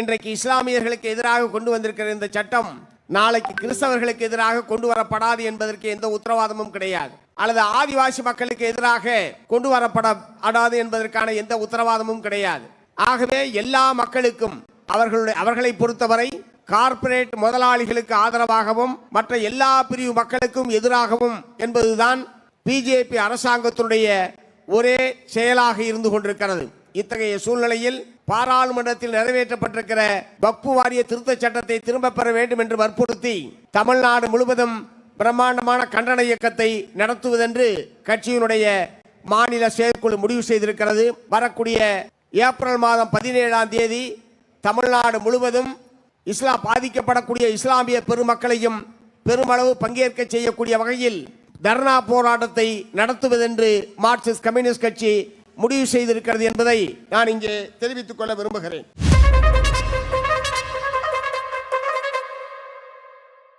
இன்றைக்கு இஸ்லாமியர்களுக்கு எதிராக கொண்டு வந்திருக்கிற இந்த சட்டம் நாளைக்கு கிறிஸ்தவர்களுக்கு எதிராக கொண்டு வரப்படாது என்பதற்கு எந்த உத்தரவாதமும் கிடையாது. அல்லது ஆதிவாசி மக்களுக்கு எதிராக கொண்டு வரப்படாது என்பதற்கான எந்த உத்தரவாதமும் கிடையாது. ஆகவே எல்லா மக்களுக்கும் அவர்களுடைய அவர்களை பொறுத்தவரை கார்ப்பரேட் முதலாளிகளுக்கு ஆதரவாகவும் மற்ற எல்லா பிரிவு மக்களுக்கும் எதிராகவும் என்பதுதான் பிஜேபி அரசாங்கத்தினுடைய ஒரே செயலாக இருந்து கொண்டிருக்கிறது. இத்தகைய சூழ்நிலையில் பாராளுமன்றத்தில் நிறைவேற்றப்பட்டிருக்கிற வக்பு வாரிய திருத்தச் சட்டத்தை திரும்பப் பெற வேண்டும் என்று வற்புறுத்தி தமிழ்நாடு முழுவதும் பிரம்மாண்டமான கண்டன இயக்கத்தை நடத்துவதென்று கட்சியினுடைய மாநில செயற்குழு முடிவு செய்திருக்கிறது. வரக்கூடிய ஏப்ரல் மாதம் பதினேழாம் தேதி தமிழ்நாடு முழுவதும் இஸ்லாம் பாதிக்கப்படக்கூடிய இஸ்லாமிய பெருமக்களையும் பெருமளவு பங்கேற்க செய்யக்கூடிய வகையில் தர்ணா போராட்டத்தை நடத்துவதென்று மார்க்சிஸ்ட் கம்யூனிஸ்ட் கட்சி முடிவு செய்திருக்கிறது என்பதை நான் இங்கே தெரிவித்துக் கொள்ள விரும்புகிறேன்.